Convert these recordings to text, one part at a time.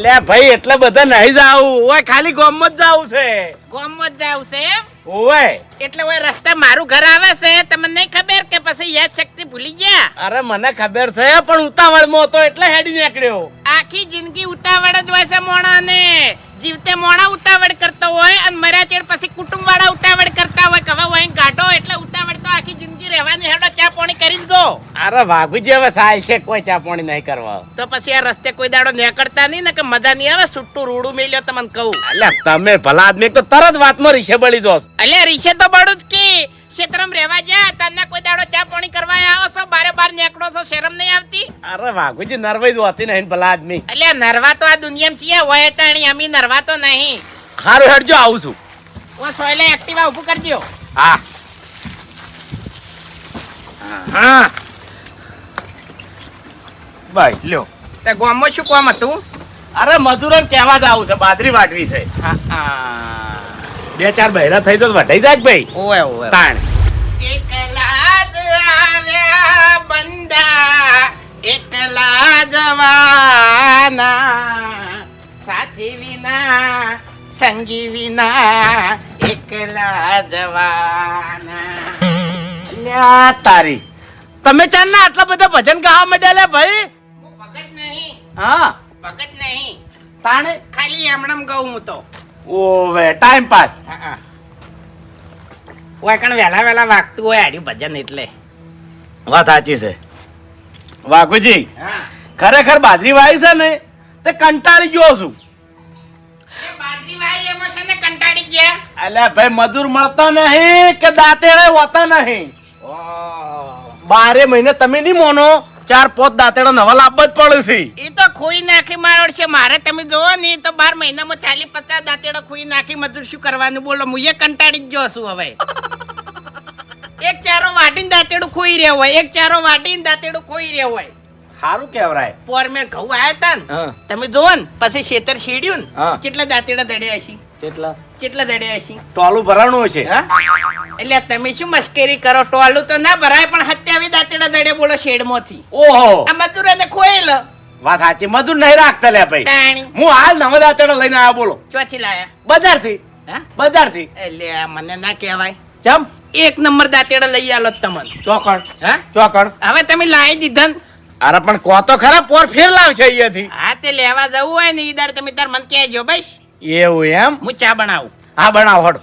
અલ્યા ભાઈ એટલે બધા નહીં જાવું. ઓય ખાલી ગોમ જ જાવું છે. ગોમમાં જ જાવ છે એમ? ઓય. એટલે ઓય રસ્તા મારું ઘર આવે છે તમને નહીં ખબર કે પછી યાદ શક્તિ ભૂલી ગયા? અરે મને ખબર છે પણ ઉતાવળમાં હતો એટલે હેડી નીકળ્યો. આખી જિંદગી ઉતાવળ જ હોય છે મોણાને. જીવતે મોણા ઉતાવળ કરતો હોય અને મર્યા ચેડ પછી કુટુંબ વાળા ઉતાવળ કરતા હોય કે હવે હોય ગાઢો એટલે ઉતાવળ તો આખી જિંદગી રહેવાની હેડો ચા પાણી કરી દો અરે વાઘુજી હવે સાલ છે કોઈ ચા પાણી નહીં કરવા. તો પછી આ રસ્તે કોઈ દાડો નીકળતા નહીં ને કે મજા નહીં આવે? છૂટું રૂડું મેલ્યો તમને કહું. અલ્યા તમે ભલા આદમી તો તરત વાતમાં રીશે બળી જોશ. અલ્યા રીશે તો બળું જ કે. ક્ષેત્રમ રહેવા જા તને કોઈ દાડો ચા પાણી કરવા આવો છો? બારે બાર નીકળો છો? શરમ નહીં આવતી? અરે વાઘુજી નરવાઈ જોતી નહીં ભલા આદમી. એટલે નરવા તો આ દુનિયામાં છીએ હોય તાણી અમી નરવા તો નહીં. હારું હેડજો આવું છું. ઓ સોયલે એક્ટિવા ઊભું કરજો. હા. હા. ભાઈ લ્યો. તે ગામમાં શું કામ હતું? અરે મજૂરોને કહેવા જ આવું છે બાદરી વાટવી છે. બે ચાર બહેરા થઈ તો વઢાઈ જાય ભાઈ. ઓવે ઓવે. તાણ. એકલા જ આવ્યા બંદા એકલા જવાના સાથી વિના સંગી વિના એકલા જવાના તારી. તમે ચાંદના આટલા બધા ભજન ગાવા માંડ્યા લે ભાઈ. ભગત નહીં. હા. ભગત નહીં. તાણે? ખાલી એમણમ ગાઉં હું તો. ઓવે ટાઈમ પાસ ઓય કણ વહેલા વહેલા વાગતું હોય આડ્યું ભજન એટલે. વાત સાચી છે. વાઘુજી ખરેખર બાજરી વાવી છે ને તે કંટાળી ગયો છું. એ બાજરી વાળી એમાં છે ને કંટાળી ગયા. અલ્યા ભાઈ મજૂર મળતા નહીં કે દાંતેડે હોતા નહીં? બારે મહિને તમે નહીં મોનો? ચાર પોત દાંતેડા નવા લાવવા જ પડે છે. એ તો ખોઈ નાખી મારો છે. મારે તમે જોવો ને તો બાર મહિનામાં ચાલી પચાસ દાંતેડા ખોઈ નાખી મજૂર શું કરવાનું બોલો? હું એ કંટાળી જ ગયો છું હવે. એક ચારો વાટીને દાંતેડું ખોઈ રહ્યો હોય એક ચારો વાટીને દાંતેડું ખોઈ રહ્યો હોય. સારું કેવરાય પોર મેં ઘઉં આવ્યા હતા ને તમે જોવો ને પછી શેતર શેડ્યું ને કેટલા દાંતેડા દડ્યા છે કેટલા? કેટલા દડ્યા છે ટોલું ભરાણું છે એટલે તમે શું મસ્કેરી કરો? ટોલું તો ના ભરાય પણ સત્યાવી દાંતેડા દડે બોલો શેડમાંથી. ઓહો. આ મજૂરોને ખોઈ લો વાત સાચી. મજૂર નહીં રાખતા લે ભાઈ. હું હાલ નવા દાંતેડા લઈને આવ્યો બોલો. ચોથી લાયા. બજારથી. બજારથી એટલે મને ના કહેવાય. ચમ? એક નંબર દાંતેડા લઈ આલો તમને. ચોકડ. હે? ચોકડ. હવે તમે લાવી દીધા અરે પણ કો તો ખરા પોર ફેર લાવશે અહીંયાથી. હા તે લેવા જવું હોય ને ઈદાર તમે તાર મને કહેજો ભાઈ એવું એમ? હું ચા બનાવું. હા બનાવો હડો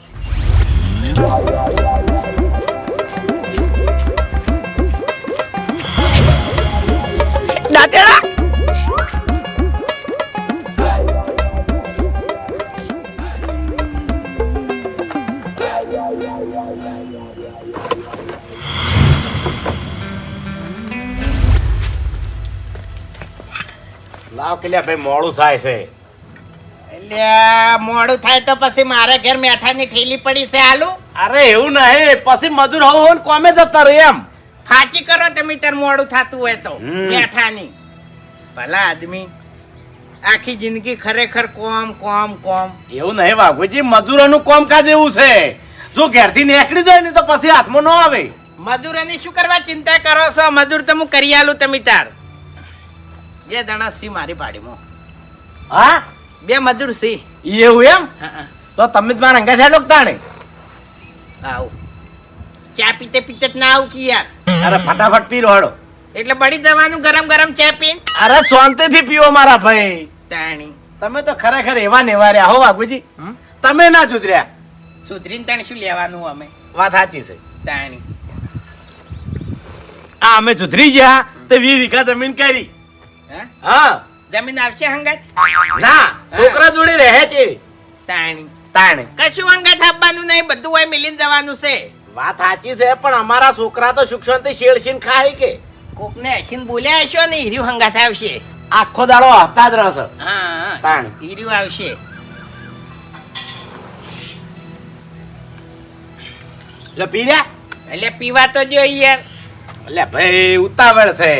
લાવ કે ભાઈ મોડું થાય છે. એટલે મોડું થાય તો પછી મારા ઘેર મેઠાની ઠેલી પડી છે આલુ અરે એવું નહીં. પછી મજૂર હોવ હોવ કોમે જતા રહે એમ. ફાચી કરો તમે તાર મોડું થતું હોય તો મેઠાની. ભલા આદમી. આખી જિંદગી ખરેખર કોમ કોમ કોમ. એવું નહીં વાઘુજી મજૂરોનું કામકાજ એવું છે. જો ઘેરથી નીકળી જાય ને તો પછી હાથમાં ન આવે. મજૂરોની શું કરવા ચિંતા કરો છો? મજૂર તો હું કરી આલું તમે તાર. બે દાણા સી મારી પાડીમાં. હા? બે મજૂર સી. એવું એમ. તો તમે જ મારા અંગા થયા તાણે? આવું. ચા પીતે પીતે ના આવું કે યાર. અરે ફટાફટ પી રોડો એટલે બળી જવાનું ગરમ ગરમ ચા પી અરે શાંતિથી પીવો મારા ભાઈ. તાણી. તમે તો ખરેખર એવા નેવા રહ્યા હો બાગુજી? તમે ના સુધર્યા. સુધરીને તાણ શું લેવાનું અમે? વાત સાચી છે. તાણી. આ અમે સુધરી ગયા તે વી વીઘા જમીન કરી. હા? જમીન આવશે હંગાત? ના છોકરા જોડે રહે છે. તાણી. તાણી. કશું હંગાત આપવાનું નહીં બધું હોય મિલીને જવાનું છે. વાત સાચી છે પણ અમારા છોકરા તો શિક્ષણથી શેળશીન ખાય કે. કોકને હસીન બોલ્યા હશો ને હીર્યું હંગાત આવશે. આખો દાડો હતા જ રહેશે. હા તાણ. હીર્યું આવશે. એટલે પીર્યા એટલે પીવા તો જોઈએ યાર. એટલે ભાઈ ઉતાવળ છે.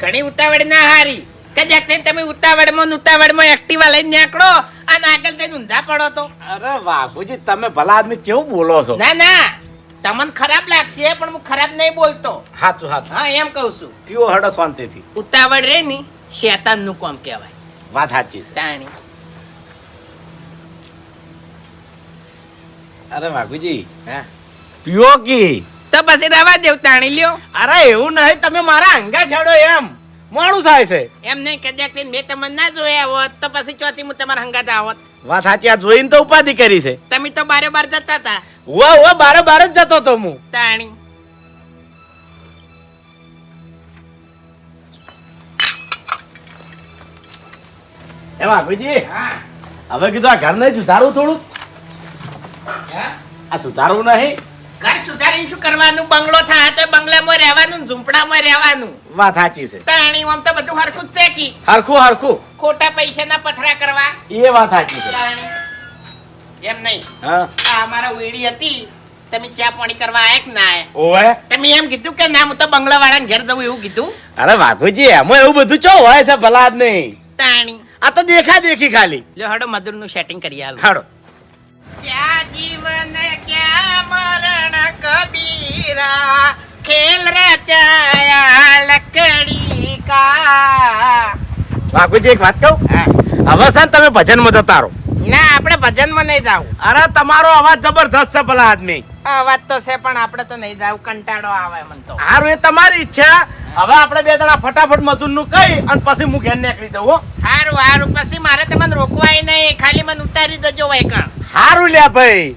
ઘણી ઉતાવળ ના હારી. કજાક થઈને તમે ઉતાવળમાં ઉતાવળમાં એક્ટિવા લઈને નીકળો અને આગળ થઈને ઊંધા પડો તો. અરે વાઘુજી તમે ભલા આદમી કેવું બોલો છો? ના ના. તમને ખરાબ લાગશે પણ હું ખરાબ નહીં બોલતો. સાચું સાચું હા એમ કહું છું. પીવો હડો શાંતિથી. ઉતાવળ રે ની શેતાનનું કોમ કહેવાય. વાત સાચી છે. તાણી. અરે વાઘુજી હા. પીઓ કી? તો પછી રવા દેવ તાણી લ્યો. અરે એવું નહીં તમે મારા અંગા છેડો એમ. મોડું થાય છે. એમ નહીં કદાચ મેં તમને ના જોયા હોત તો પછી ચોથી હું તમારા હંગાત આવત વાત સાચી આ જોઈને તો ઉપાધિ કરી છે. તમે તો બારે બાર જતા હતા. વો વો બારે બાર જ જતો તો હું. તાણી. એ વાઘુજી હવે કીધું આ ઘર નહીં સુધારવું થોડું આ સુધારવું નહીં. ઘર સુધારીને શું કરવાનું? બંગલો થાય તો બંગલામાં રહેવાનું ઝૂંપડામાં રહેવાનું. વાત સાચી છે. તાણી આમ તો બધું હરખું જ છે કી. હરખું હરખું. ખોટા પૈસાના પથરા કરવા. એ વાત સાચી છે. એમ નહીં. હા. આ અમારા વીડી હતી. તમે ચા પાણી કરવા આયા કે ના આયા? ઓવે. તમે એમ કીધું કે ના હું તો બંગલા વાળાને ઘેર જવું એવું કીધું. અરે વાઘોજી એમાં એવું બધું ચો હોય છે ભલા જ નહીં. તાણી. આ તો દેખા દેખી ખાલી. લ્યો હડો મધુરનું સેટિંગ કરી આલો. હાડો. ક્યાં જીવન ક્યાં મરણ કબીરા? ખેલ રચાયા લકડી કા બાપુજી એક વાત હવે સર તમે ભજનમાં જતા રહો. ના આપણે ભજનમાં નહીં જાવ અરે તમારો અવાજ જબરદસ્ત ભલા આદમી. અવાજ તો છે પણ આપણે તો નહીં જાવ કંટાળો આવે મને તો. હારું એ તમારી ઈચ્છા. હવે આપણે બે જણા ફટાફટ મજૂરનું કહી અને પછી હું ઘેર નીકળી જવું સારું હારું પછી મારે તમને રોકવાય નહીં. ખાલી મને ઉતારી દેજો વૈકણ હારું લ્યા ભાઈ.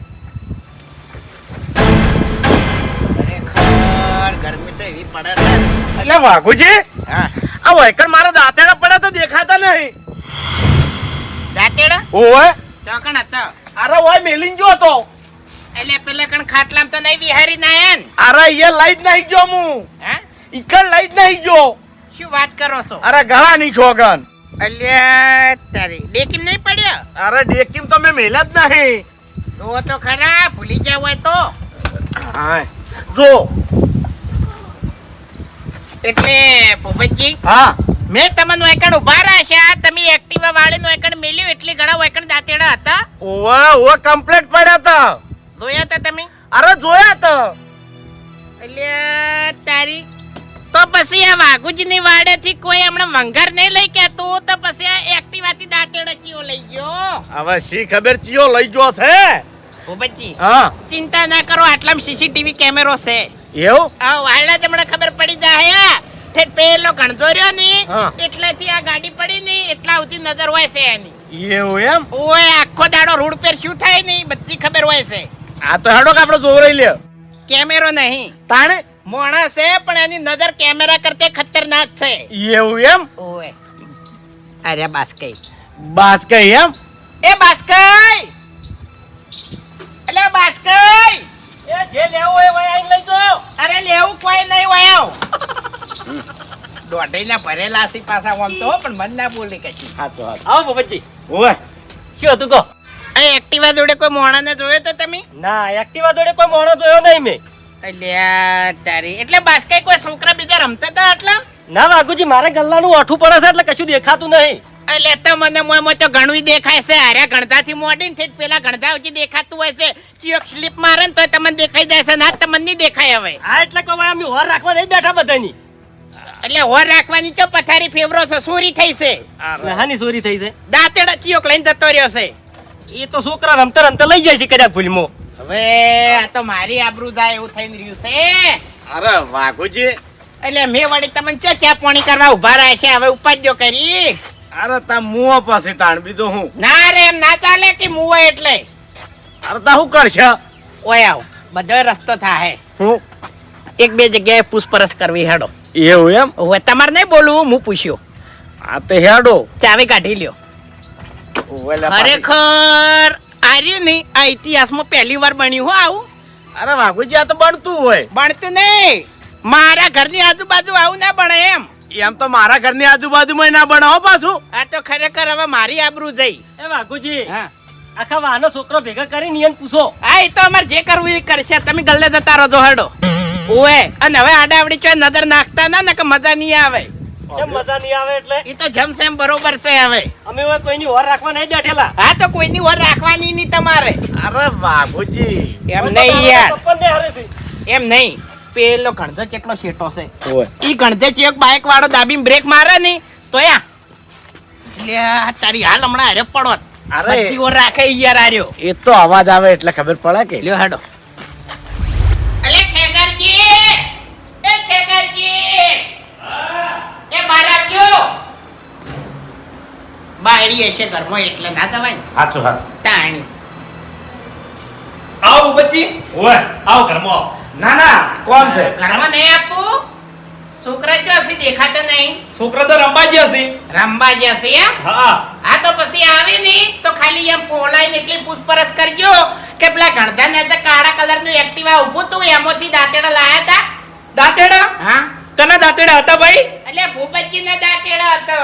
એટલે વાઘુજી આ વૈકણ મારા દાંતેડા પડ્યા તો દેખાતા નહીં. દાંતેડા? ઓવે ચોકણ હતો. અરે ઓય મેલીન જો તો. એટલે પેલા કણ ખાટલામ તો નહીં વિહારી ના. એન અરે એ લઈ જ નહીં જો હું. હે? ઈકણ લઈ જ નહીં જો શું વાત કરો છો? અરે ઘણા ની છોગન અલ્યા તારી ડેકીમ નહીં પડ્યો? અરે ડેકીમ તો મેં મેલા જ નહીં. તો તો ખરા ભૂલી જાવ હોય તો. હા જો એટલે ભૂપતજી હા. મેં તમને વાયકણ ઊભા રાખ્યા તમે એક્ટિવા વાળીનું વાયકણ મેલ્યું એટલી ઘણા વાયકણ દાંતેડા હતા? ઓવા ઓ કમ્પ્લીટ પડ્યા તા. જોયા હતા તમે? અરે જોયા તો. અલ્યા તારી તો પછી આ વાઘુજીની વાડેથી કોઈ હમણાં વંગાર નહીં લઈ કે તું તો પછી આ એક્ટિવાથી દાંતેડો ચિયો લઈ ગયો. હવે શી ખબર ચિયો લઈ ગયો છે? ભૂપતજી હા. ચિંતા ના કરો આટલામાં સીસીટીવી કેમેરો છે. એવું? આ વાળા તમને ખબર પડી જાય ઠેઠ પેલો ગણતો રહ્યો ને. એટલેથી આ ગાડી પડી ને એટલા સુધી નજર હોય છે એની. એવું એમ? ઓય આખો દાડો રોડ પર શું થાય ને બધી ખબર હોય છે. આ તો હેડો કે આપણે જોવરાઈ લે કેમેરો નહીં. તાણે? મોણા છે પણ એની નજર કેમેરા કરતે ખતરનાક છે. એવું એમ? ઓય અરે બાસ્કઈ. બાસ કઈ એમ? એ બાસ્કઈ! એટલે બાસ્કઈ! જે લેવું હોય વય લઈ જો અરે લેવું કોઈ નહીં વયાવ દોઢઈના ભરેલા સી પાછા ઓમ તો પણ મન ના બોલી કશી સાચો હાચો આવો બાબાજી. ઓય શું હતું કહો? અહીં એક્ટિવા જોડે કોઈ મોણાને જોયો તો તમે? ના એક્ટિવા જોડે કોઈ મોણો જોયો નહીં મેં. અલ્યા તારી એટલે બાસ્કાઈ કોઈ છોકરા બીજા રમતા હતા આટલા? ના વાઘુજી મારા ગલ્લાનું ઓઠું પડે છે એટલે કશું દેખાતું નહીં. એટલે તો મને મોય તો ઘણું દેખાય છે. અરે ગણતાથી મોડીને ઠેઠ પેલા ગણતા સુધી દેખાતું હોય છે. ચિયોક સ્લીપ મારે ને તો તમને દેખાઈ જાય છે ના તમને નહીં દેખાય હવે. હા એટલે કહો અમે હોર રાખવા નહીં બેઠા બધાની એટલે હોર રાખવાની તો પથારી ફેવરો છે ચોરી થઈ છે. હાની ચોરી થઈ છે. દાંતેડા ચિયોક લઈને જતો રહ્યો છે. એ તો છોકરા રમતા રમતા લઈ જાય છે કદાચ ભૂલમાં. હવે આ તો મારી આબરૂ થાય એવું થઈને રહ્યું છે. અરે વાઘુજી. એટલે મેં વળી તમને ચો ચા પાણી કરવા ઊભા રહ્યા છે? હવે ઉપાડ્યો કરી. અરે તા મુઓ પાસે તાણ બીજો હું? ના રે એમ ના ચાલે કે મુઓ એટલે? અરે તા શું કરશે? ઓય આવ બધો રસ્તો થાય હું? એક બે જગ્યાએ પૂછપરછ કરવી હેડો. એવું એમ? હવે તમારે નહીં બોલવું હું પૂછ્યો. આ તે હેડો. ચાવી કાઢી લ્યો. ખરેખર આર્યું નહીં. આ ઇતિહાસમાં પહેલી વાર બન્યું હો આવું. અરે વાઘુજી આ તો બનતું હોય. બનતું નહીં. મારા ઘરની આજુબાજુ આવું ના બને એમ. એમ તો મારા ઘરની આજુબાજુમાં ના બનાવો પાછું. આ તો ખરેખર હવે મારી આબરૂ જઈ. એ વાઘુજી હા. આખા વાનો છોકરો ભેગા કરી નિયન પૂછો. હા એ તો અમારે જે કરવું એ કરશે. તમે ગલ્લે જતા રહો હડો. ઓએ અને હવે આડાવડી ચોય નજર નાખતા ના ને કે મજા નહીં આવે. કેમ મજા નહીં આવે એટલે? એ તો જમસેમ બરોબર છે હવે. અમે હવે કોઈની હોર રાખવા નહીં બેઠેલા. હા તો કોઈની ઓર રાખવાની નહીં તમારે. અરે વાઘુજી એમ નહીં યાર. એમ નહીં. પેલો ગણધો કેટલો શેટો છે? ઓય. ઈ ગણધે ચેક બાઇક વાળો દાબીને બ્રેક મારે ને તો યા. તારી હાલ હમણાં અરે. પડો અરે. રાખે યાર આર્યો એ તો અવાજ આવે એટલે ખબર પડે કે. લ્યો હાડો અલે ખેગરજી એ ખેગરજી એ મારા કયો બાયડી હશે ઘરમાં એટલે ના દવાય સાચું હા. તાણી. આવો બચ્ચી ઓય આવો ઘરમાં આવો. ના ના કોણ છે? ઘરમાં નહીં આપો. છોકરા જો હશે? દેખાતો નહીં. છોકરા તો રંબાજી હશે. રંબાજી હશે એમ? હા. હા તો પછી આવે ને તો ખાલી એમ પોલાઈને એટલી પૂછપરછ કરજો કે પેલા ગણધા ને કાળા કલરનું એક્ટિવા ઉભું તું એમાંથી દાંતેડા લાયા હતા દાંતેડા? હા. તને દાંતેડા હતા ભાઈ? એટલે ભૂપતજી ના દાંતેડા હતો.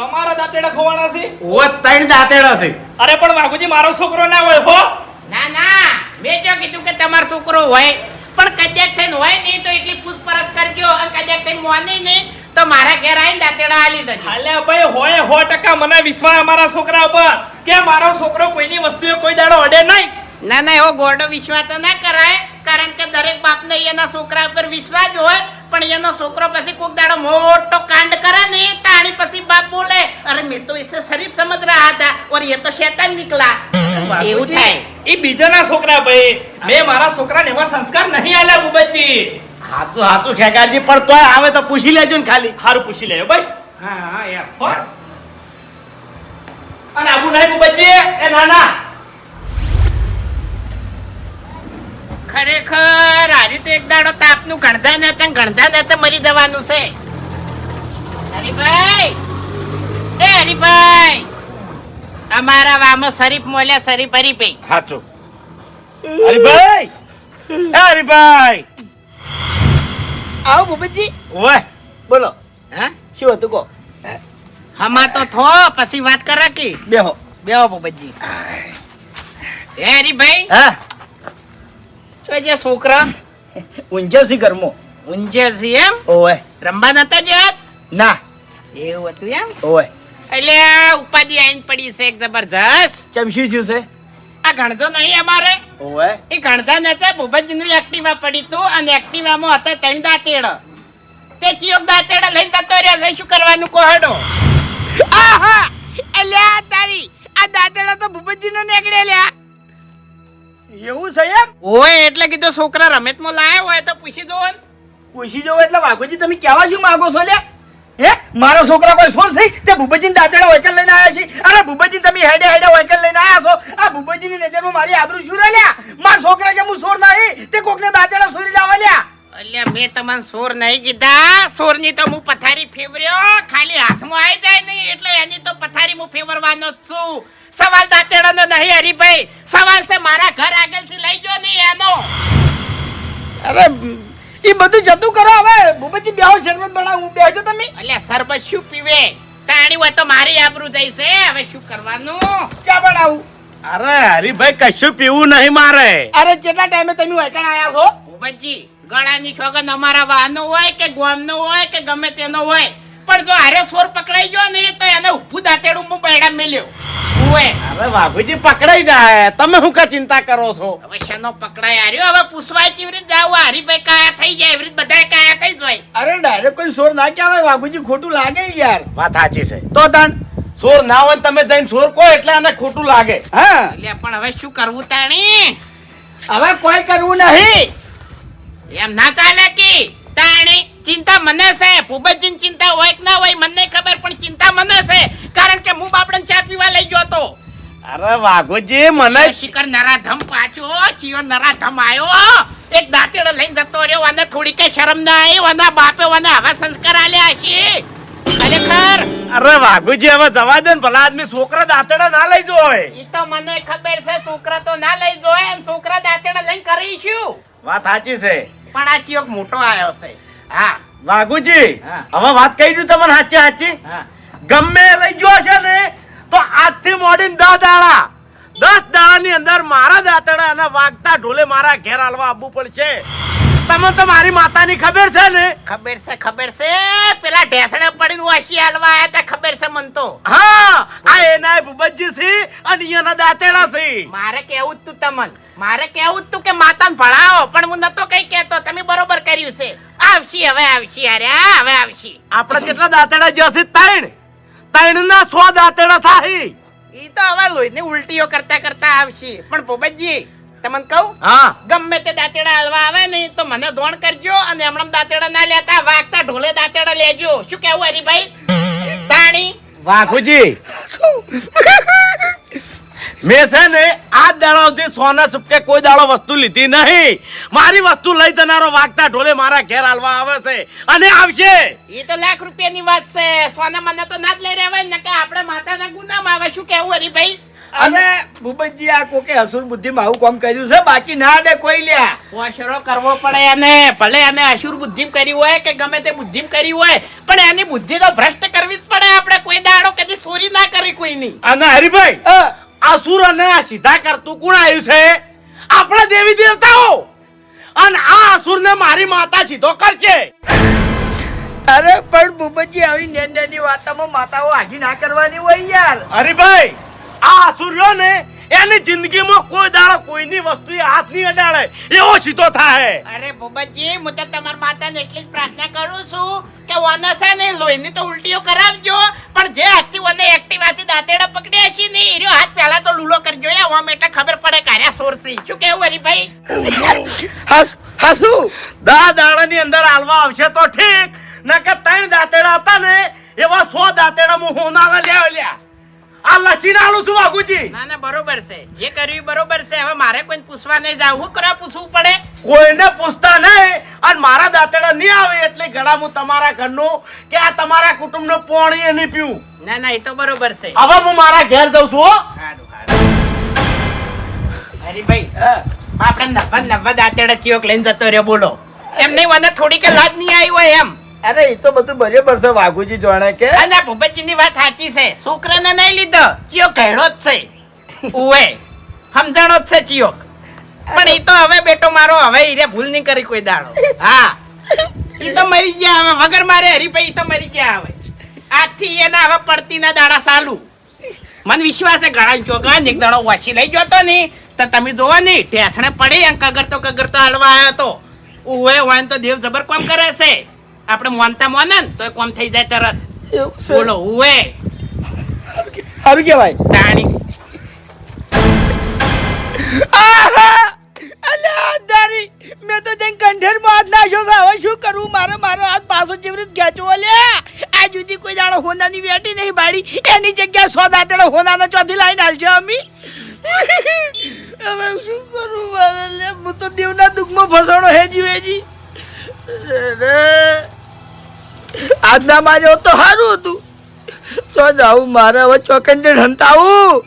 તમારા દાંતેડા ખોવાના છે? ઓ ત્રણ દાંતેડા છે. અરે પણ વાઘુજી મારો છોકરો ના હોય હો. ના ના. મેં જો કીધું કે તમારો છોકરો હોય? પણ કદાચ થઈને હોય નહીં તો એટલી પૂછપરછ કરજો અને કદાચ થઈને મોને નહીં તો મારા ઘેર આવીને દાંતેડા આલી દેજો. હાલે ભાઈ હોય સો ટકા. મને વિશ્વાસ અમારા છોકરા ઉપર કે મારો છોકરો કોઈની વસ્તુએ કોઈ દાડો અડે નહીં. ના ના એવો ગોડો વિશ્વાસ તો ના કરાય. કારણ કે દરેક બાપને એના છોકરા પર વિશ્વાસ હોય પણ એનો છોકરો પછી કોઈક દાડો મોટો કાંડ કરે ને તાણી પછી બાપ બોલે અરે મેં તો એસે શરીફ સમજ રહ્યા હતા ઓર એ તો શેતાન નીકળા એવું થાય. એ બીજાના છોકરા ભાઈ. મેં મારા છોકરાને એવા સંસ્કાર નહીં આલ્યા બુબજી. હાચું હાચું ખેગારજી પણ તોય આવે તો પૂછી લેજો ને ખાલી. હારું પૂછી લેજો બસ. હા હા યાર અને આબુ નહીં બુબજી? એ ના ખરેખર આજે તો એક દાડો તાપનું ગણધા ને તો ગણધા ને તો મરી જવાનું છે. હરીભાઈ! એ હરીભાઈ! અમારા વામાં શરીફ મોલ્યા શરીફ હરીભાઈ. હાચું. હરીભાઈ! એ હરીભાઈ! આવો ભૂપતજી. ઓય બોલો. હા? શું હતું કહો. હમા તો થો પછી વાત કરા કે? બેહો. બેહો ભૂપતજી. એ હરીભાઈ! હા. શું જે છોકરા? ઊંઝો સી ઘરમાં. ઊંઝે છે એમ? ઓય રમવા નતા જત ના. એવું હતું એમ? ઓય એટલે આ ઉપાધિ આઈને પડી છે એક જબરજસ્ત. ચમશી થયું છે? આ ગણતો નહીં અમારે. ઓય એ ગણતા નતા ભૂપતજીનું એક્ટિવા પડી તું અને એક્ટિવામાં હતા ત્રણ દાંતેડ. તે ચિયોક દાંતેડ લઈને જતો રહ્યો છે શું કરવાનું કોહડો? આહા! અલ્યા તારી આ દાંતેડા તો ભૂપતજીનો નીકળે લ્યા. એવું છે એમ? ઓય એટલે કીધું છોકરા રમેતમાં લાયા હોય તો પૂછી દો ને. પૂછી જવો એટલે વાઘોજી તમે કેવા શું માગો છો લે હે? મારો છોકરા કોઈ સોર થઈ તે ભૂપતજી દાંતેડા વહીકલ લઈને આવ્યા છે. અરે ભૂપતજી તમે હેડે હેડે વહીકલ લઈને આવ્યા છો. આ ભૂપતજીની નજરમાં મારી આબરૂ શું લ્યા? મારા છોકરા કે હું સોર નહીં તે કોકને દાંતેડા સોરી લાવવા લ્યા? અલ્યા મેં તમને સોર નહીં કીધા. સોરની તો હું પથારી ફેવર્યો. ખાલી હાથમાં આવી જાય નહીં એટલે એની તો પથારી હું ફેવરવાનો જ છું. સવાલ દાંતેડાનો નહીં હરીભાઈ. સવાલ છે મારા ઘર આગળથી લઈ જો નહીં એનો. અરે એ બધું જતું કરો હવે. ભૂપતજી બેહો શરબત બનાવું બેહજો તમે. અલ્યા સરબત શું પીવે? તાણી હોય તો મારી આબરૂ જાય છે. હવે શું કરવાનું? ચા બનાવું. અરે હરીભાઈ કશું પીવું નહીં મારે. અરે જેટલા ટાઈમે તમે વૈકણ આવ્યા છો? ભૂપતજી ગળાની છોગન અમારા વાહનો હોય કે ગોમનો હોય કે ગમે તેનો હોય. પણ જો હારે સોર પકડાઈ ગયો ને તો એને ઉભું દાંતેડું હું બેડા મેલ્યો. હોય અરે બાબુજી પકડાઈ જાય. તમે શું કા ચિંતા કરો છો? હવે શેનો પકડાય આર્યો હવે પૂછવા કેવી રીતે જાવ? હરીભાઈ કાયા થઈ જાય એવી રીતે બધા કાયા થઈ જાય. અરે ડાયરેક્ટ કોઈ સોર ના કહેવાય બાબુજી ખોટું લાગે યાર. વાત સાચી છે. તો તાન સોર ના હોય તમે જઈને સોર કહો એટલે આને ખોટું લાગે. હા. એટલે પણ હવે શું કરવું તાણી? હવે કોઈ કરવું નહીં. એમ ના ચાલે કે? તાણી ચિંતા મને છે. ભૂપતજીની ચિંતા હોય કે ના હોય મને ખબર પણ ચિંતા મને છે. કારણ કે હું બાપડને ચા પીવા લઈ ગયો તો અરે વાઘોજી મને શિકર નરાધમ પાછો ચિયો નરાધમ આયો. એક દાંતેડો લઈને જતો રહ્યો અને થોડી કઈ શરમ ના આવી વના બાપે વાના આવા સંસ્કાર આલ્યા હશે ખરેખર? અરે વાઘુજી હવે જવા દે ને ભલા આદમી છોકરા દાંતડા ના લઈ જો હવે ઈ તો મને ખબર છે છોકરા તો ના લઈ જોય ને છોકરા દાંતેડા લઈને કરીશું. વાત સાચી છે. પણ આ ચિયોક મોટો આયો છે. હા. વાઘુજી હવે વાત કહી દઉં તમને સાચી સાચી. હા. ગમે લઈ ગયો છે ને તો આજથી મોડીને દસ દાડા. દસ દાડાની અંદર મારા દાંતડા અને વાગતા ઢોલે મારા ઘેર હાલવા આવવું પડશે. તમને તો મારી માતાની ખબર છે ને? ખબર છે ખબર છે. પેલા ઢેસણે પડીને વાસી હાલવા આયા તા ખબર છે મન તો. હા આ એના ભુબજી છે અને એના દાંતેડા છે મારે કેવું જ તું તમન? મારે કેવું જ તું કે માતાને ભણાવો પણ હું નતો કઈ કેતો તમે બરોબર કર્યું છે. આવશી હવે આવશી અરે હવે આવશી. આપણા જેટલા દાંતડા જશે ત્રણ. ના સો દાંતેડા થાય ઈ તો હવે લોહીની ઉલટીઓ કરતા કરતા આવશે. પણ ભૂપતજી તમને કહું? હા. ગમે તે દાંતેડા હલવા આવે ને તો મને ધોણ કરજો અને હમણાં દાંતેડા ના લેતા વાગતા ઢોલે દાંતેડા લેજો. શું કેવું હરીભાઈ? તાણી? વાઘુજી. મેં છે ને આ દાડાથી સોના સુપકે કોઈ દાડો વસ્તુ લીધી નહીં. મારી વસ્તુ લઈ જનારો વાગતા ઢોલે મારા ઘેર હાલવા આવે છે અને આવશે. એ તો લાખ રૂપિયાની વાત છે. સોના મને તો ના જ લઈ રહેવાય ને કે આપણે માતાના ગુનામાં આવે. શું કેવું હરીભાઈ? અને ભૂપતજી આ કોકે હસુર બુદ્ધિમાં આવું કામ કર્યું છે? બાકી ના દે કોઈ લ્યા. પોશરો કરવો પડે એને. ભલે એને અસુર બુદ્ધિમ કરી હોય કે ગમે તે બુદ્ધિમ કરી હોય પણ એની બુદ્ધિ તો ભ્રષ્ટ કરવી જ પડે. આપણે કોઈ દાડો કદી ચોરી ના કરી કોઈની. અને હરિભાઈ અસુર આસુર અને આ સીધા કરતું કોણ આવ્યું છે? આપણા દેવી દેવતાઓ. અને આ આસુરને મારી માતા સીધો કરશે. અરે પણ ભૂપતજી આવી નેન નેની વાતોમાં માતાઓ આઘી ના કરવાની હોય યાર. હરિભાઈ આ રહ્યો ને એની જિંદગીમાં કોઈ દાડો કોઈની વસ્તુ હાથ નહીં અડાડે. એવો સીધો થાય અરે ભૂપતજી હું તો તમારા માતાને એટલી જ પ્રાર્થના કરું છું કે વાના નહીં ને લોહીની તો ઉલટીઓ કરાવજો પણ જે હાથથી વને એક્ટિવાથી દાંતેડા પકડ્યા છે ને એનો હાથ પહેલા તો લૂલો કરજો એ ઓમ એટલે ખબર પડે કાર્યા સોરસી શું કેવું હરીભાઈ? હાસ હાસુ દા દાડાની અંદર હાલવા આવશે તો ઠીક. નકર ત્રણ દાંતેડા હતા ને એવા સો દાંતેડા હું હોનાવા લ્યા લ્યા આ લસીને આલું છું વાઘુજી ના ના બરોબર છે. જે કર્યું બરોબર છે. હવે મારે કોઈ પૂછવા નહીં જાવ હું કરવા પૂછવું પડે? કોઈને પૂછતા નહીં. અને મારા દાંતડા નહીં આવે એટલે ગળા હું તમારા ઘરનું કે આ તમારા કુટુંબનું પાણી એ નહીં પીવું. ના ના એ તો બરોબર છે. હવે હું મારા ઘેર જઉં છું. હરીભાઈ આપણે નવા નવા દાંતડા ચિયોક લઈને જતો રહ્યો બોલો. એમ નહીં મને થોડી કે લાજ નહીં આવી હોય એમ. અરે એ તો બધું બરાબર છે, વાઘુજી જોણે કે. અને ભૂપતજી ની વાત સાચી છે. છોકરાને નહીં લીધો, ચિયો કહેડો જ છે. ઉવે, સમજાણો જ છે ચિયો. પણ એ તો હવે બેટો મારો, હવે હીરે ભૂલ નહીં કરી કોઈ દાડો. હા. એ તો મરી ગયા હવે, વગર મારે હરીભાઈ તો મરી ગયા હવે. આજથી એના હવે પડતીના દાડા સાલું મને વિશ્વાસ છે, ઘણા ચોગન એક દાડો વાસી લઈ જતો ને, તો તમે જોવો નહીં ઠેસણે પડી એમ કગરતો કગરતો હાલવા આવ્યો તો. ઉવે વાન તો દેવ જબર કોમ કરે છે. આપણે મોનતા મોને ને તો એ કોમ થઈ જાય તરત. બોલો હુએ. સારું કહેવાય. તાણી! મેં તો જઈને કંઠેરમાં હાથ નાખ્યો છે. હવે શું કરવું મારે મારો હાથ પાછો જેવી રીતે ખેંચવો લ્યા આ જુદી કોઈ દાડો હોનાની વેટી નહીં બાળી એની જગ્યાએ સો દાંતેડો હોનાનો ચોથી લાઈન હાલશે અમી. હવે શું કરું? મારે લે હું તો દેવના દુઃખમાં ફસાણો હેજી હેજી રે. આજના જો તો સારું હતું. તો જાઉં મારે હવે ચોકંડે ઢંતાવું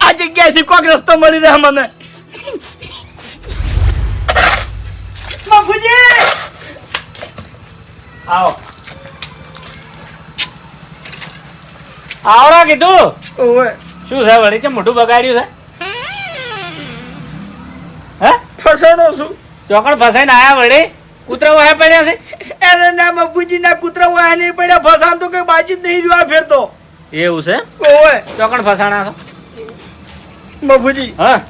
આ જગ્યાએથી કોક રસ્તો મળી રહે મને. બાપુજી! આવો. આવડા કીધું? ઓવે. શું છે વળી છે મોઢું બગાડ્યું છે? હે? ફસાણો છું. ચોકડ ફસાઈને આયા વળી? કૂતરા વાહે પડ્યા છે? અરે ના બાપુજી ના કૂતરા વાહે નહીં પડ્યા. ફસામ તો કઈ બાજી જ નહીં જોવા ફેરતો એવું છે? ઓવે. ચોકડ ફસાણા છો? બાપુજી હા.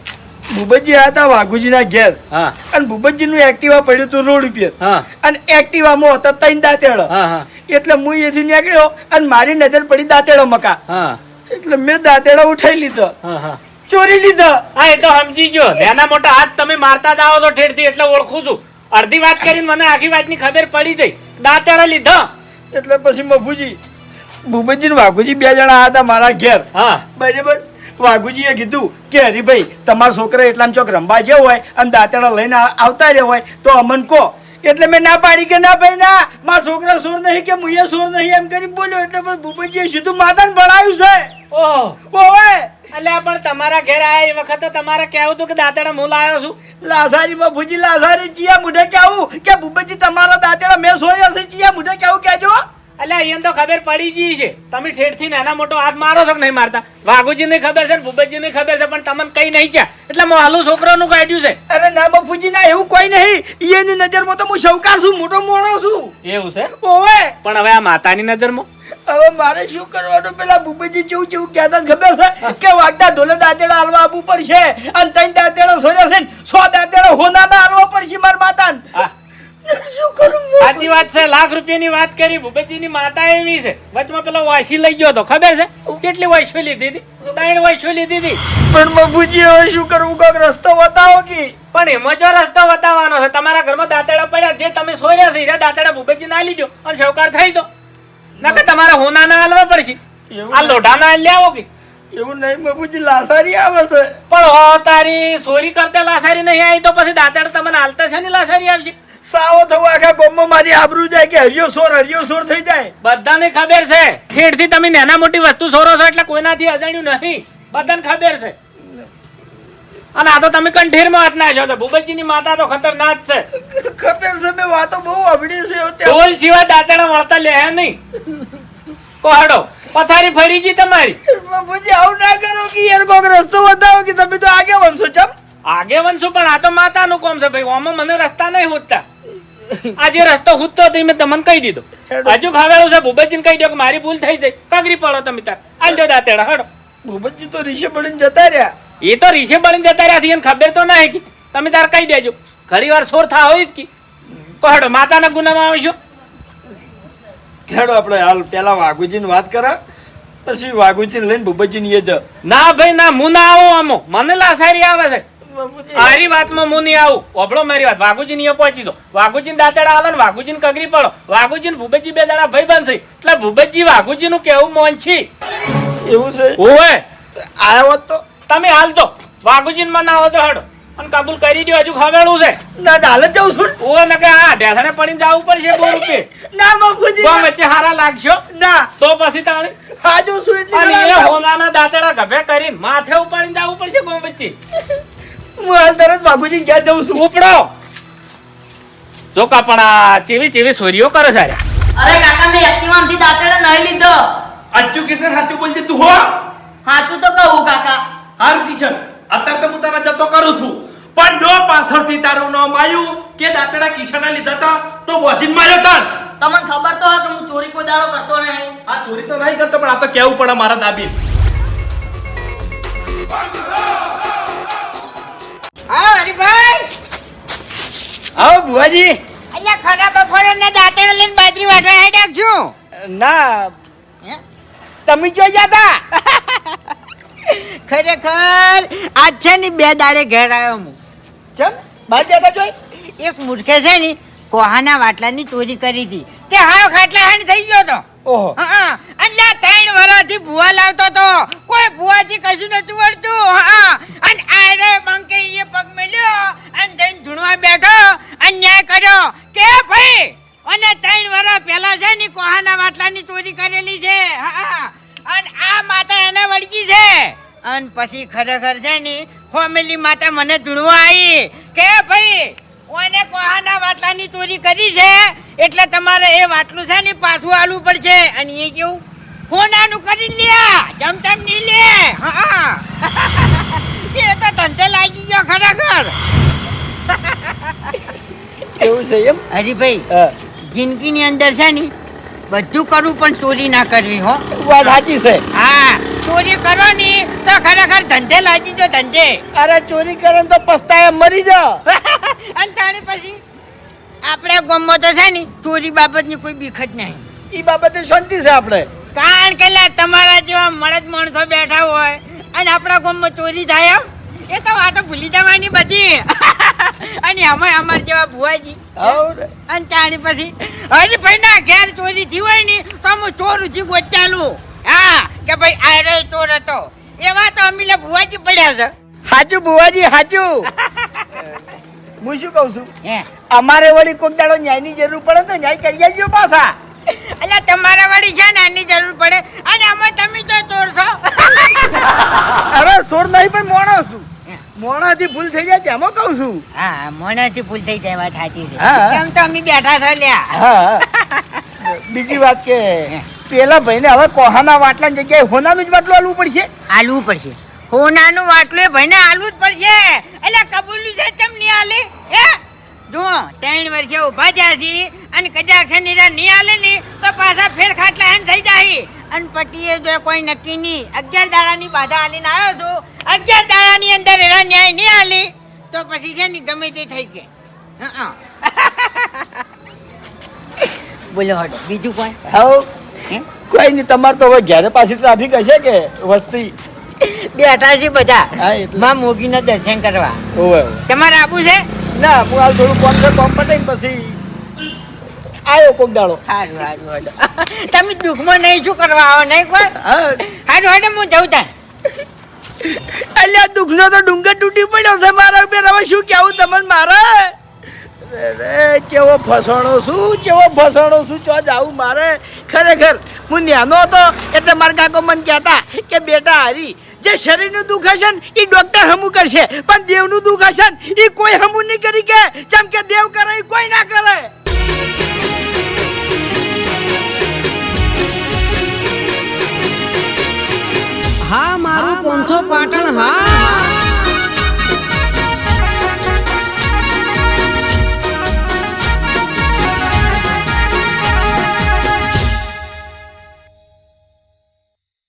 ભૂપતજી હતા હતા વાઘુજીના ઘેર. હા. અને ભૂપતજીનું એક્ટિવા પડ્યું હતું રોડ ઉપર. હા. અને એક્ટિવામાં હતા ત્રણ દાંતેડો. હા હા. એટલે હું એથી નીકળ્યો અને મારી નજર પડી દાંતેડો મકા. હા. એટલે મેં દાંતેડો ઉઠાઈ લીધો. હા હા. ચોરી લીધો. હા એ તો સમજી ગયો. નાના મોટા હાથ તમે મારતા જ આવો છો ઠેરથી એટલે ઓળખું છું. અડધી વાત કરીને મને આખી વાતની ખબર પડી ગઈ. દાંતેડા લીધો. એટલે પછી મફુજી ભૂપતજી ને વાઘુજી બે જણા હતા મારા ઘેર. હા. બરાબર? વાઘુજીએ કીધું કે હરીભાઈ તમારા છોકરા એટલામાં ચોક રંબા જેવો હોય અને દાંતેડા લઈને આવતા રહ્યો હોય તો અમન કહો. એટલે મેં ના પાડી કે ના ભાઈ ના મારા છોકરા સોર નહીં કે મુએ સોર નહીં. એમ કરી બોલ્યો. એટલે ભૂપતજીએ સીધું માતાને ભણાવ્યું છે. ઓહ. ઓવે અલ્યા પણ તમારા ઘેર આયા એ વખતે તમારે કહેવું હતું કે દાંતેડા હું લાવ્યો છું? લાસારી બાપુજી લાસારી ચિયા મુઢે કેવું કે ભૂપેજી તમારા દાંતેડા મેં સોય છે ચિયા મુઢે કેવું કેજો અલ્યા અહીંયા તો ખબર પડી ગઈ છે. તમે ઠેઠથી નાના મોટો હાથ મારો છો કે નહીં મારતા? વાઘુજીને ખબર છે ભૂપતજીને ખબર છે પણ તમને કઈ નહીં છે એટલે હું હાલું છોકરાનું કાઢ્યું છે. અરે ના બાપુજી ના એવું કોઈ નહીં. એની નજરમાં તો હું શૌકાર છું મોટો મોણો છું. એવું છે? ઓવે. પણ હવે આ માતાની નજરમાં? હવે મારે શું કરવાનું? પેલા ભૂપેજી જેવું જેવું કહેતા ખબર છે કે વાગતા ઢોલે દાંતેડા હાલવા આવવું પડશે અને ત્રણ દાંતેડા સોર્યા છે ને સો દાંતેડા હોનાના હાલવા પડશે માર માતા શું કરું? સાચી વાત છે લાખ રૂપિયાની વાત કરી ભૂપેજીની માતા એવી છે. વચમાં પેલો વાસી લઈ ગયો તો ખબર છે? કેટલી વાસીઓ લીધી હતી? ત્રણ વાસીઓ લીધી હતી. પણ બાપુજી હવે શું કરવું? કોક રસ્તો બતાવો કે? પણ એમાં જો રસ્તો બતાવવાનો છે તમારા ઘરમાં દાંતેડા પડ્યા જે તમે સોર્યા છે દાંતેડા ભૂપેજી ના લીધો અને શવકાર થઈ દો. નકર તમારે હોના ના હાલવા પડશે. આ લોઢા ના લ્યાવો કે? એવું નહીં બાપુજી લાસારી આવે છે. પણ હો તારી સોરી કરતા લાસારી નહીં આવી તો પછી દાંતેડા તમને હાલતા છે ને લાસારી આવશે? સાવો થવું આખા ગામમાં મારી આબરૂ જાય કે હરિયો સોર હરિયો સોર થઈ જાય. બધાને ખબર છે. ખેડથી તમે નાના મોટી વસ્તુ સોરો છો એટલે કોઈનાથી અજાણ્યું નહીં. બધાને ખબર છે. અને આ તો તમે કંઠેરમાં હાથ નાખ્યો છો. ભૂપતજીની માતા તો ખતરનાક છે. ખબર છે મેં વાતો બહુ અભડી છે ઢોલ સિવાય દાંતેડા વળતા લે નહીં. કોહડો પથારી ફરી ગઈ તમારી. બાપુજી આવું ના કરો કે યાર કોક રસ્તો બતાવો કે તમે તો આગે વનશો ચમ? આગે વનશો પણ આ તો માતાનું કોમ છે. ભાઈ ઓમાં મને રસ્તા નહીં હોતા આ જે રસ્તો હૂતતો હતો મેં તમને કહી દીધો. હજુ ખાવેલું છે. ભૂપતજીને કહી દો કે મારી ભૂલ થઈ જાય. કાગરી પડો તમે તાર. આલજો દાંતેડા હડો. ભૂપતજી તો રીશે બળીને જતા રહ્યા. એ તો રીસે બળીને જતા રહ્યા છે એને ખબર તો ના કે તમે તાર કહી દેજો. ઘણી વાર સોર થા હોય જ કે. કોહડો માતાના ગુનામાં આવશો? હેડો આપણે હાલ પેલા વાઘુજીને વાત કરા પછી વાઘુજીને લઈને ભૂપતજીને એ જ. ના ભાઈ ના હું ના આવું આમો. મને લાસારી આવે છે. મારી વાતમાં હું નહીં આવું. ઓભળો મારી વાત. વાઘુજી ને પહોંચી દો. વાઘુજી દાંતેડા વાઘુજી ને વાઘુજી કગરી પડો. વાઘુજી ને ભૂપતજી બે દાડા ભાઈ બનશે એટલે ભૂપતજી વાઘુજી નું કેવું મોન છે? એવું છે? ઓવે. આવ્યો તો? તમે હાલજો વાઘુજી ને મનાવો તો હડો. અને કબૂલ કરી દો હજુ ખવેલું છે. ના તો હાલ જ જાઉં છું. ઓ ને કે હા ઢેસણે પડીને જવું પડશે બહુ રૂપે. ના બાપુજી તો વચ્ચે હારા લાગશો? ના. તો પછી તાણે? હાજુ છું એટલે અને એ હોનાના દાંતેડા ગભે કરીને માથે ઉપાડીને જવું પડશે બહુ વચ્ચે. હું હાલ તરત બાપુજી ક્યાં જાઉં છું. ઉપડો. જો કા પણ આ ચેવી ચેવી સોરીઓ કરે સારે અરે કાકા મેં એક્ટિવામાંથી દાંતેડે નહીં લીધો. અચ્ચું કિશન સાચું બોલજે તું હો. સાચું તો કહું કાકા. હારું કિશન અત્યારે તો હું તારા જતો કરું છું. પણ જો પાછળથી તારું નામ આવ્યું કે દાતડા કિશના લીધા હતા તો વધીને માર્યો તાન. તમને ખબર તો હોય કે હું ચોરી કોઈ દાડો કરતો નહીં. આ ચોરી તો નહીં કરતો પણ આ તો કેવું પડે મારા દાબી હા હરીભાઈ. આવો ભુવાજી. અહીંયા ખરા બફોરે ને દાંતણ લઈને બાજરી વાટવા હેડ્યા છું ના. હે? તમે જોઈ જતા ખરેખર આજ છે ને બે દાડે ઘેર આવ્યો હું. ચમ બાર જતા જોઈ? એક મૂર્ખે છે ને કોહાના વાટલાની ચોરી કરી હતી. તે હાવ ખાટલા હાંડ થઈ ગયો તો ઓહો. હા અને ત્રણ વર્ષથી ભૂવા લાવતો તો કોઈ ભૂવાથી કશું નતું વળતું. હા અને આરે બંકે એ પગ મેલ્યો અને જઈને ધૂણવા બેઠો. અને ન્યાય કર્યો. કે ભાઈ? અને ત્રણ વર્ષ પહેલા છે ને કોહાના વાટલાની ચોરી કરેલી છે. હા. અને આ માતા એને વળગી છે. અને પછી ખરેખર છે ને ફેમિલી માતા મને ધૂણવા આવી કે ભાઈ ઓને કોહાના વાટલાની ચોરી કરી છે એટલે તમારે એ વાટલું છે ને પાછું આલવું પડશે. અને એ કેવું હોનાનું કરી લ્યા જમ તેમ નહીં લે. હા. એ તો ધંધે લાગી ગયો ખરેખર. એવું છે એમ? હરીભાઈ જિંદગીની અંદર છે ને બધું કરવું પણ ચોરી ના કરવી હો. વાત સાચી છે. હા ચોરી કરો ની તો ખરેખર ધંધે લાગી જો ધંધે. અરે ચોરી કરે તો પસ્તાય મરી જા. અને તાણે પછી આપણે ગામમાં તો છે ને ચોરી બાબતની કોઈ બીખ જ નહીં. એ બાબતે શાંતિ છે આપણે. કારણ કે તમારા જેવા મળદ માણસો બેઠા હોય અને આપણા ગામમાં ચોરી થાય એમ? એ તો વાતો ભૂલી જવાની બધી. અને અમે અમાર જેવા ભુવાજી. અને તાણી પછી અરે ભાઈ ના ઘેર ચોરી થઈ હોય ને તો હું ચોર ઉધી ગોચાલું. હા કે ભાઈ આયરો ચોર હતો. એવા તો અમીલે ભુવાજી પડ્યા છે. હાચું ભુવાજી હાચું. હું શું કહું છું? હે. અમારે વળી કોક દાડો ન્યાયની જરૂર પડે તો ન્યાય કરી આવજો પાછા. એટલે તમારા વાળી છે ને એની જરૂર પડે. અને અમે તમે તો ચોર છો. અરે ચોર નહીં પણ મોણો છું. મોણાથી ભૂલ થઈ જાય તેમાં કહું છું. હા મોનાથી ભૂલ થઈ જાય વાત સાચી છે. કેમ તો અમે બેઠા છો લ્યા? બીજી વાત કે પેલા ભાઈને હવે કોહાના વાટલાની જગ્યાએ હોનાનું જ વાટલું આલવું પડશે? આલવું પડશે. હોનાનું વાટલું એ ભાઈને આલવું જ પડશે. એટલે કબૂલ્યું છે ચમ નહીં આલે? હે? જુઓ ત્રણ વર્ષે ઊભા છીએ અને કદાચ નીરા નહીં આલે ને તો પાછા ફેર ખાટલા હેન થઈ જાય. અને પટીએ જો કોઈ નક્કી નહીં અગિયાર દાડાની બાધા આલીને આવ્યો છું અગિયાર દાડાની અંદર એના ન્યાય નહીં હાલી તો પછી છે ને ગમે તે થઈ હં. બોલો હડો બીજું કોઈ? હાઉ કોઈ નહીં તમારે તો હવે ઘેરે પાછી ટ્રાફિક હશે કે વસ્તી? બેઠા છે બધા. માં મોગીના દર્શન કરવા. તમારે આવું છે? ના હું હાલ થોડું કોમ છે કોમ પછી આવ્યો કોક દાડો. સારું સારું હડો તમે દુઃખમાં નહીં શું કરવા આવો નહીં કોઈ હાડો સારું હડો હું જઉં ત્યાં અલ્યા દુઃખનો તો ડુંગર તૂટી પડ્યો છે મારા. બેન હવે શું કહેવું તમને મારે? રે ચેવો ફસાણો છું ચેવો ફસાણો છું. ચો જાવું મારે? ખરેખર હું નાનો હતો એટલે મારા કાકો મને કહેતા કે બેટા હારી જે શરીરનું દુઃખ હશે ને એ ડોક્ટર હમું કરશે. પણ દેવનું દુઃખ હશે ને એ કોઈ હમુ નહીં કરી કે. જેમ કે દેવ કરે એ કોઈ ના કરે. મારું પોંથો પાટણ હા.